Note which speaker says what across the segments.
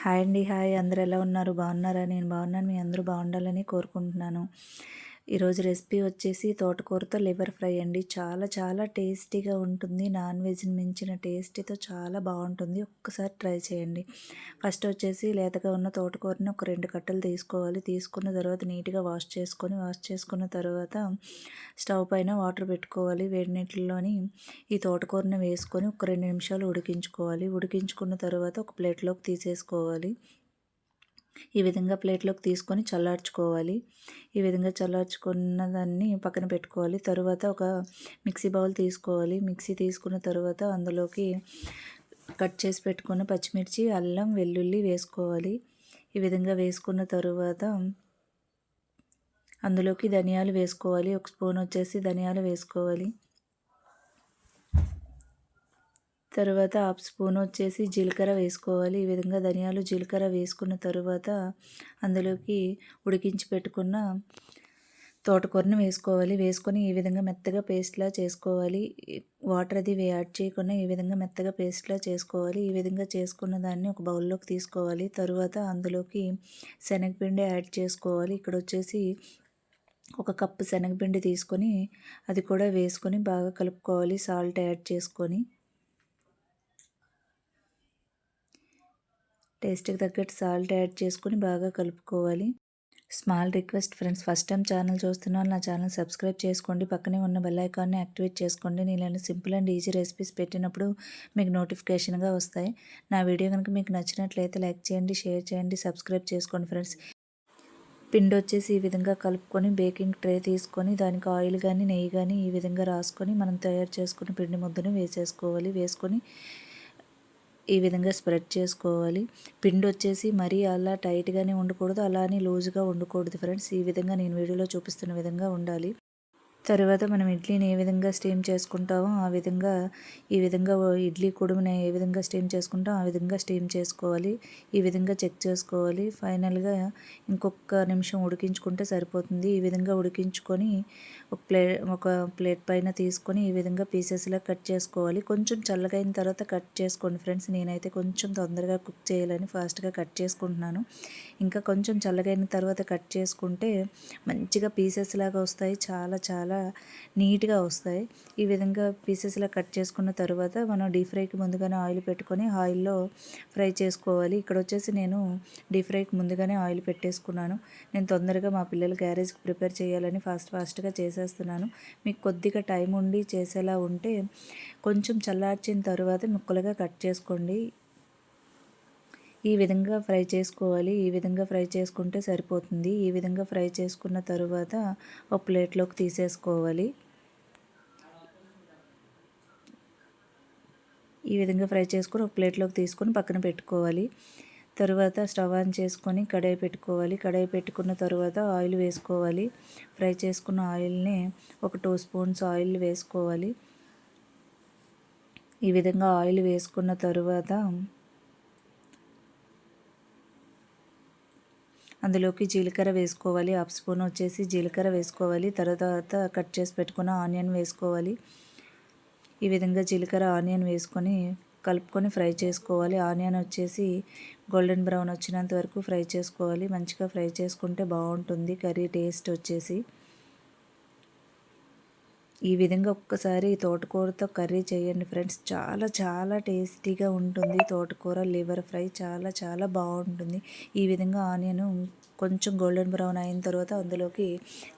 Speaker 1: Hi అండి hi. అందరు ఎలా ఉన్నారు? బాగున్నారా? నేను బాగున్నాను. మీ అందరూ బాగుండాలని కోరుకుంటున్నాను. ఈరోజు రెసిపీ వచ్చేసి తోటకూరతో లివర్ ఫ్రై అండి. చాలా చాలా టేస్టీగా ఉంటుంది. నాన్ వెజ్ని మించిన టేస్టీతో చాలా బాగుంటుంది. ఒక్కసారి ట్రై చేయండి. ఫస్ట్ వచ్చేసి లేతగా ఉన్న తోటకూరని ఒక రెండు కట్టలు తీసుకోవాలి. తీసుకున్న తర్వాత నీట్గా వాష్ చేసుకొని వాష్ చేసుకున్న తర్వాత స్టవ్ పైన వాటర్ పెట్టుకోవాలి. వేడి నీటిలోని ఈ తోటకూరని వేసుకొని ఒక రెండు నిమిషాలు ఉడికించుకోవాలి. ఉడికించుకున్న తర్వాత ఒక ప్లేట్లోకి తీసేసుకోవాలి. ఈ విధంగా ప్లేట్లోకి తీసుకొని చల్లార్చుకోవాలి. ఈ విధంగా చల్లార్చుకున్న దాన్ని పక్కన పెట్టుకోవాలి. తరువాత ఒక మిక్సీ బౌల్ తీసుకోవాలి. మిక్సీ తీసుకున్న తర్వాత అందులోకి కట్ చేసి పెట్టుకున్న పచ్చిమిర్చి అల్లం వెల్లుల్లి వేసుకోవాలి. ఈ విధంగా వేసుకున్న తరువాత అందులోకి ధనియాలు వేసుకోవాలి. ఒక స్పూన్ వచ్చేసి ధనియాలు వేసుకోవాలి. తర్వాత హాఫ్ స్పూన్ వచ్చేసి జీలకర్ర వేసుకోవాలి. ఈ విధంగా ధనియాలు జీలకర్ర వేసుకున్న తర్వాత అందులోకి ఉడికించి పెట్టుకున్న తోటకూరని వేసుకోవాలి. వేసుకొని ఈ విధంగా మెత్తగా పేస్ట్లా చేసుకోవాలి. వాటర్ అది యాడ్ చేయకుండా ఈ విధంగా మెత్తగా పేస్ట్లా చేసుకోవాలి. ఈ విధంగా చేసుకున్న దాన్ని ఒక బౌల్లోకి తీసుకోవాలి. తరువాత అందులోకి శనగపిండి యాడ్ చేసుకోవాలి. ఇక్కడ వచ్చేసి ఒక కప్పు శనగపిండి తీసుకొని అది కూడా వేసుకొని బాగా కలుపుకోవాలి. సాల్ట్ యాడ్ చేసుకొని టేస్ట్కి తగ్గట్టు సాల్ట్ యాడ్ చేసుకొని బాగా కలుపుకోవాలి. Small request friends first time channel చూస్తున్న నా ఛానల్ సబ్స్క్రైబ్ చేసుకోండి. పక్కనే ఉన్న బెల్ ఐకాన్ని యాక్టివేట్ చేసుకోండి. నేను సింపుల్ అండ్ ఈజీ రెసిపీస్ పెట్టినప్పుడు మీకు నోటిఫికేషన్గా వస్తాయి. నా వీడియో కనుక మీకు నచ్చినట్లయితే లైక్ చేయండి షేర్ చేయండి సబ్స్క్రైబ్ చేసుకోండి ఫ్రెండ్స్. పిండి వచ్చేసి ఈ విధంగా కలుపుకొని బేకింగ్ ట్రే తీసుకొని దానికి ఆయిల్ కానీ నెయ్యి కానీ ఈ విధంగా రాసుకొని మనం తయారు చేసుకున్న పిండి ముద్దను వేసేసుకోవాలి. వేసుకొని ఈ విధంగా స్ప్రెడ్ చేసుకోవాలి. పిండి వచ్చేసి మరీ అలా టైట్గానే ఉండకూడదు అలా అని లూజ్గా ఉండకూడదు ఫ్రెండ్స్. ఈ విధంగా నేను వీడియోలో చూపిస్తున్న విధంగా ఉండాలి. తర్వాత మనం ఇడ్లీని ఏ విధంగా స్టీమ్ చేసుకుంటామో ఆ విధంగా ఈ విధంగా ఇడ్లీ కుడుముని ఏ విధంగా స్టీమ్ చేసుకుంటాం ఆ విధంగా స్టీమ్ చేసుకోవాలి. ఈ విధంగా చెక్ చేసుకోవాలి. ఫైనల్గా ఇంకొక నిమిషం ఉడికించుకుంటే సరిపోతుంది. ఈ విధంగా ఉడికించుకొని ఒక ప్లే ఒక ప్లేట్ పైన తీసుకొని ఈ విధంగా పీసెస్లా కట్ చేసుకోవాలి. కొంచెం చల్లగైన తర్వాత కట్ చేసుకోండి ఫ్రెండ్స్. నేనైతే కొంచెం తొందరగా కుక్ చేయాలని ఫాస్ట్గా కట్ చేసుకుంటున్నాను. ఇంకా కొంచెం చల్లగైన తర్వాత కట్ చేసుకుంటే మంచిగా పీసెస్ లాగా వస్తాయి. చాలా చాలా చాలా నీట్గా వస్తాయి. ఈ విధంగా పీసెస్లా కట్ చేసుకున్న తర్వాత మనం డీప్ ఫ్రైకి ముందుగానే ఆయిల్ పెట్టుకొని ఆయిల్లో ఫ్రై చేసుకోవాలి. ఇక్కడ వచ్చేసి నేను డీప్ ఫ్రైకి ముందుగానే ఆయిల్ పెట్టేసుకున్నాను. నేను తొందరగా మా పిల్లల గ్యారేజ్కి ప్రిపేర్ చేయాలని ఫాస్ట్ ఫాస్ట్గా చేసేస్తున్నాను. మీకు కొద్దిగా టైం ఉండి చేసేలా ఉంటే కొంచెం చల్లార్చిన తర్వాత ముక్కలుగా కట్ చేసుకోండి. ఈ విధంగా ఫ్రై చేసుకోవాలి. ఈ విధంగా ఫ్రై చేసుకుంటే సరిపోతుంది. ఈ విధంగా ఫ్రై చేసుకున్న తరువాత ఒక ప్లేట్లోకి తీసేసుకోవాలి. ఈ విధంగా ఫ్రై చేసుకొని ఒక ప్లేట్లోకి తీసుకొని పక్కన పెట్టుకోవాలి. తరువాత స్టవ్ ఆన్ చేసుకొని కడాయి పెట్టుకోవాలి. కడాయి పెట్టుకున్న తర్వాత ఆయిల్ వేసుకోవాలి. ఫ్రై చేసుకున్న ఆయిల్ని ఒక టూ స్పూన్స్ ఆయిల్ వేసుకోవాలి. ఈ విధంగా ఆయిల్ వేసుకున్న తరువాత అందులోకి జీలకర్ర వేసుకోవాలి హాఫ్ స్పూన్ వచ్చేసి జీలకర్ర వేసుకోవాలి తర్వాత కట్ చేసి పెట్టుకున్న ఆనియన్ వేసుకోవాలి. ఈ విధంగా జీలకర్ర ఆనియన్ వేసుకొని కలుపుకొని ఫ్రై చేసుకోవాలి. ఆనియన్ వచ్చేసి గోల్డెన్ బ్రౌన్ వచ్చినంత వరకు ఫ్రై చేసుకోవాలి. మంచిగా ఫ్రై చేసుకుంటే బాగుంటుంది. కర్రీ టేస్ట్ వచ్చేసి ఈ విధంగా ఒక్కసారి తోటకూరతో కర్రీ చేయండి ఫ్రెండ్స్. చాలా చాలా టేస్టీగా ఉంటుంది. తోటకూర లివర్ ఫ్రై చాలా చాలా బాగుంటుంది. ఈ విధంగా ఆనియన్ కొంచెం గోల్డెన్ బ్రౌన్ అయిన తర్వాత అందులోకి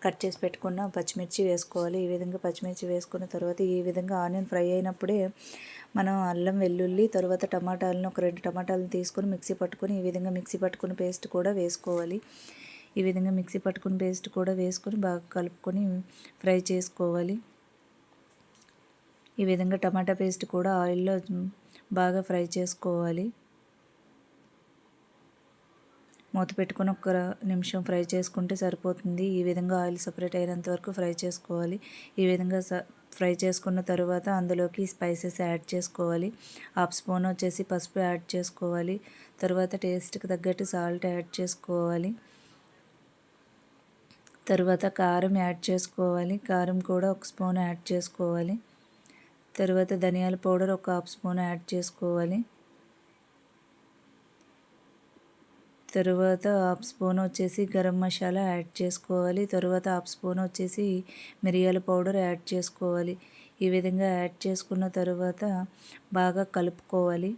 Speaker 1: కట్ చేసి పెట్టుకున్న పచ్చిమిర్చి వేసుకోవాలి. ఈ విధంగా పచ్చిమిర్చి వేసుకున్న తర్వాత ఈ విధంగా ఆనియన్ ఫ్రై అయినప్పుడే మనం అల్లం వెల్లుల్లి తర్వాత టమాటాలను ఒక రెండు టమాటాలను తీసుకొని మిక్సీ పట్టుకొని ఈ విధంగా మిక్సీ పట్టుకుని పేస్ట్ కూడా వేసుకోవాలి. ఈ విధంగా మిక్సీ పట్టుకుని పేస్ట్ కూడా వేసుకొని బాగా కలుపుకొని ఫ్రై చేసుకోవాలి. ఈ విధంగా టమాటా పేస్ట్ కూడా ఆయిల్లో బాగా ఫ్రై చేసుకోవాలి. మూత పెట్టుకొని ఒక నిమిషం ఫ్రై చేసుకుంటే సరిపోతుంది. ఈ విధంగా ఆయిల్ సపరేట్ అయినంత వరకు ఫ్రై చేసుకోవాలి. ఈ విధంగా ఫ్రై చేసుకున్న తర్వాత అందులోకి స్పైసెస్ యాడ్ చేసుకోవాలి. హాఫ్ స్పూన్ వచ్చేసి పసుపు యాడ్ చేసుకోవాలి. తర్వాత టేస్ట్కి తగ్గట్టు సాల్ట్ యాడ్ చేసుకోవాలి. తర్వాత కారం యాడ్ చేసుకోవాలి. కారం కూడా ఒక స్పూన్ యాడ్ చేసుకోవాలి. తర్వాత ధనియాల పౌడర్ ఒక హాఫ్ స్పూన్ యాడ్ చేసుకోవాలి. తరువాత హాఫ్ స్పూన్ వచ్చేసి గరం మసాలా యాడ్ చేసుకోవాలి. తర్వాత హాఫ్ స్పూన్ వచ్చేసి మిరియాల పౌడర్ యాడ్ చేసుకోవాలి. ఈ విధంగా యాడ్ చేసుకున్న తర్వాత బాగా కలుపుకోవాలి.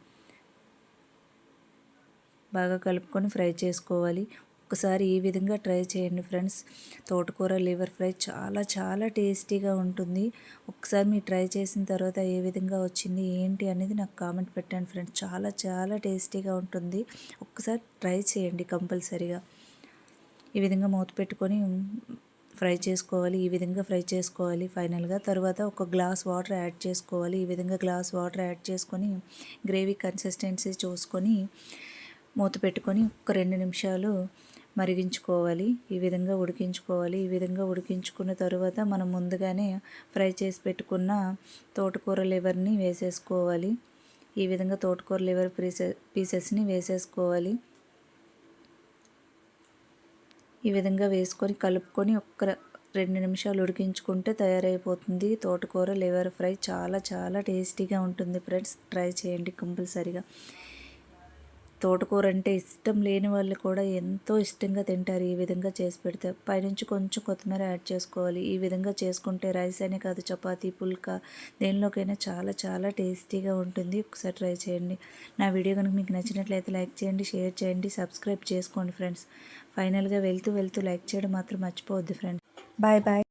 Speaker 1: బాగా కలుపుకొని ఫ్రై చేసుకోవాలి. ఒకసారి ఈ విధంగా ట్రై చేయండి ఫ్రెండ్స్. తోటకూర లివర్ ఫ్రై చాలా చాలా టేస్టీగా ఉంటుంది. ఒకసారి మీరు ట్రై చేసిన తర్వాత ఏ విధంగా వచ్చింది ఏంటి అనేది నాకు కామెంట్ పెట్టండి ఫ్రెండ్స్. చాలా చాలా టేస్టీగా ఉంటుంది. ఒక్కసారి ట్రై చేయండి కంపల్సరీగా. ఈ విధంగా మూత పెట్టుకొని ఫ్రై చేసుకోవాలి. ఈ విధంగా ఫ్రై చేసుకోవాలి. ఫైనల్గా తర్వాత ఒక గ్లాస్ వాటర్ యాడ్ చేసుకోవాలి. ఈ విధంగా గ్లాస్ వాటర్ యాడ్ చేసుకొని గ్రేవీ కన్సిస్టెన్సీ చూసుకొని మూత పెట్టుకొని ఒక రెండు నిమిషాలు మరిగించుకోవాలి ఈ విధంగా ఉడికించుకోవాలి ఈ విధంగా ఉడికించుకున్న తర్వాత మనం ముందుగానే ఫ్రై చేసి పెట్టుకున్న తోటకూర లివర్ని వేసేసుకోవాలి. ఈ విధంగా తోటకూర లివర్ పీసె పీసెస్ని వేసేసుకోవాలి. ఈ విధంగా వేసుకొని కలుపుకొని ఒక్క రెండు నిమిషాలు ఉడికించుకుంటే తయారైపోతుంది తోటకూర లివర్ ఫ్రై. చాలా చాలా టేస్టీగా ఉంటుంది ఫ్రెండ్స్. ట్రై చేయండి కంపల్సరిగా. తోటకూర అంటే ఇష్టం లేని వాళ్ళు కూడా ఎంతో ఇష్టంగా తింటారు ఈ విధంగా చేసి పెడితే. పైనుంచి కొంచెం కొత్తిమీర యాడ్ చేసుకోవాలి. ఈ విధంగా చేసుకుంటే రైస్ అనే కాదు చపాతీ పుల్కా దేనిలోకైనా చాలా చాలా టేస్టీగా ఉంటుంది. ఒకసారి ట్రై చేయండి. నా వీడియో కనుక మీకు నచ్చినట్లయితే లైక్ చేయండి షేర్ చేయండి సబ్స్క్రైబ్ చేసుకోండి ఫ్రెండ్స్. ఫైనల్గా వెళ్తూ వెళ్తూ లైక్ చేయడం మాత్రం మర్చిపోవద్దు ఫ్రెండ్స్. Bye bye.